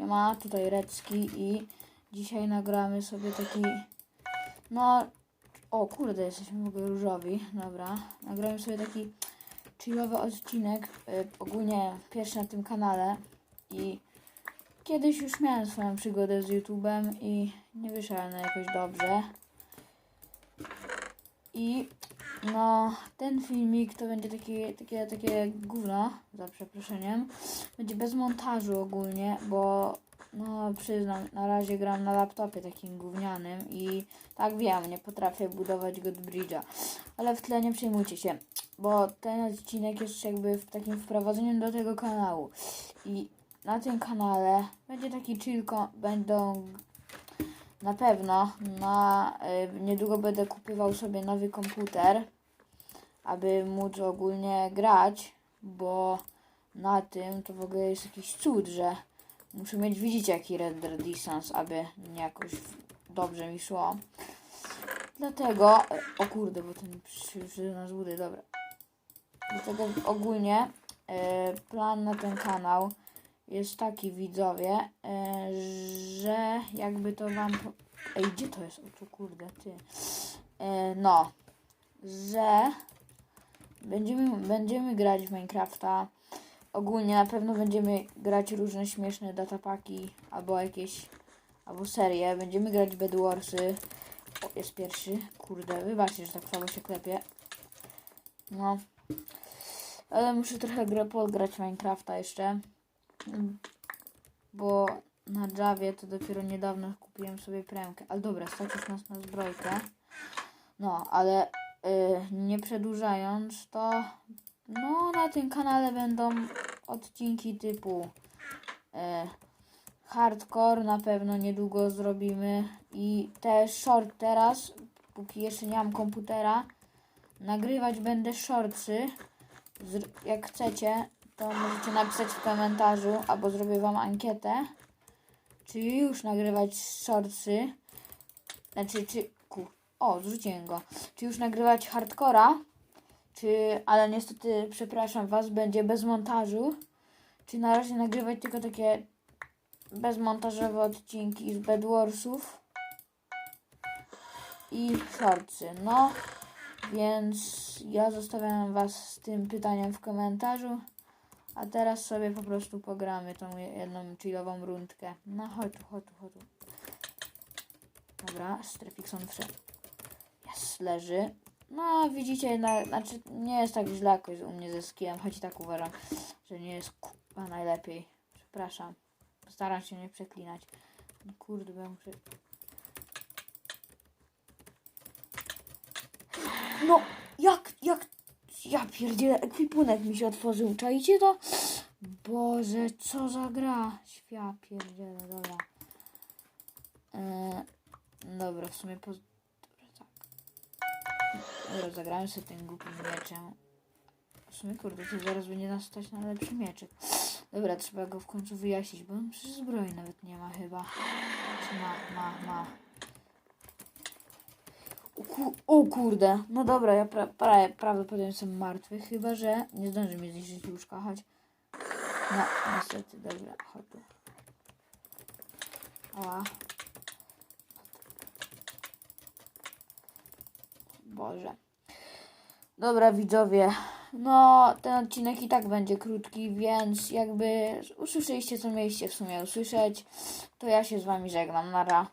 Siema, tutaj Recki i dzisiaj nagramy sobie taki, no, o kurde, jesteśmy w ogóle różowi, dobra, nagramy sobie taki chillowy odcinek, y, ogólnie pierwszy na tym kanale i kiedyś już miałem swoją przygodę z YouTube'em i nie wyszedłem na jakoś dobrze. I no, ten filmik to będzie takie, takie, takie gówno, za przeproszeniem. Będzie bez montażu ogólnie, bo przyznam, na razie gram na laptopie takim gównianym i tak wiem, nie potrafię budować Godbridge'a. Ale w tle nie przejmujcie się, bo ten odcinek jest jakby w takim wprowadzeniem do tego kanału. I na tym kanale będzie taki chillko, będą na pewno na y, niedługo będę kupywał sobie nowy komputer, aby móc ogólnie grać, bo na tym to w ogóle jest jakiś cud, że muszę mieć, widzicie jaki render distance, aby nie jakoś dobrze mi szło. Dlatego, o kurde, bo ten przyszedł na złudy, dobra. Dlatego ogólnie y, plan na ten kanał jest taki widzowie, e, że jakby to wam. Ej, gdzie to jest? O tu kurde, ty. E, no, że będziemy, będziemy grać w Minecrafta. Ogólnie na pewno będziemy grać różne śmieszne datapaki albo jakieś, albo serie. Będziemy grać Bedwarsy. O, jest pierwszy. Kurde, wybaczcie, że tak słabo się klepie. No. Ale muszę trochę grę pograć w Minecrafta jeszcze. Bo na Javie to dopiero niedawno kupiłem sobie premkę. Ale dobra, stać już nas na zbrojkę. No, ale y, nie przedłużając, to no na tym kanale będą odcinki typu y, hardcore na pewno niedługo zrobimy i też short teraz, póki jeszcze nie mam komputera, nagrywać będę shortsy. Jak chcecie, to możecie napisać w komentarzu, albo zrobię wam ankietę, czy już nagrywać shortsy, znaczy, czy, ku, o, zrzuciłem go, czy już nagrywać hardcora, czy, ale niestety, przepraszam was, będzie bez montażu, czy na razie nagrywać tylko takie bezmontażowe odcinki z Bedwarsów i shortsy, no, więc ja zostawiam was z tym pytaniem w komentarzu. A teraz sobie po prostu pogramy tą jedną chillową rundkę. No chodź tu, chodź tu, chodź tu. Dobra, Strefixon wszedł. Jest, leży. No widzicie, na, znaczy nie jest tak źle jakoś u mnie ze choć tak uważam, że nie jest kurwa najlepiej. Przepraszam. Postaram się nie przeklinać. Kurde, bo ja muszę... No, jak, jak ja pierdzielę, ekwipunek mi się otworzył, czajcie to? Boże, co za gra? Świat pierdzielę, dobra. Eee, dobra, w sumie poz... Dobra, zagrałem sobie tym głupim mieczem. W sumie, kurde, to zaraz będzie nas stać na lepszy mieczek. Dobra, trzeba go w końcu wyjaśnić, bo on przy zbroi nawet nie ma chyba. Czy ma, ma, ma. O, ku, o kurde, no dobra, ja pra, pra, prawdopodobnie jestem martwy, chyba że nie zdąży mnie zniszczyć łóżka, chodź. No, niestety, dobra, chodź. Ała. Boże. Dobra, widzowie. No, ten odcinek i tak będzie krótki, więc jakby usłyszeliście, co mieliście w sumie usłyszeć, to ja się z wami żegnam. Nara.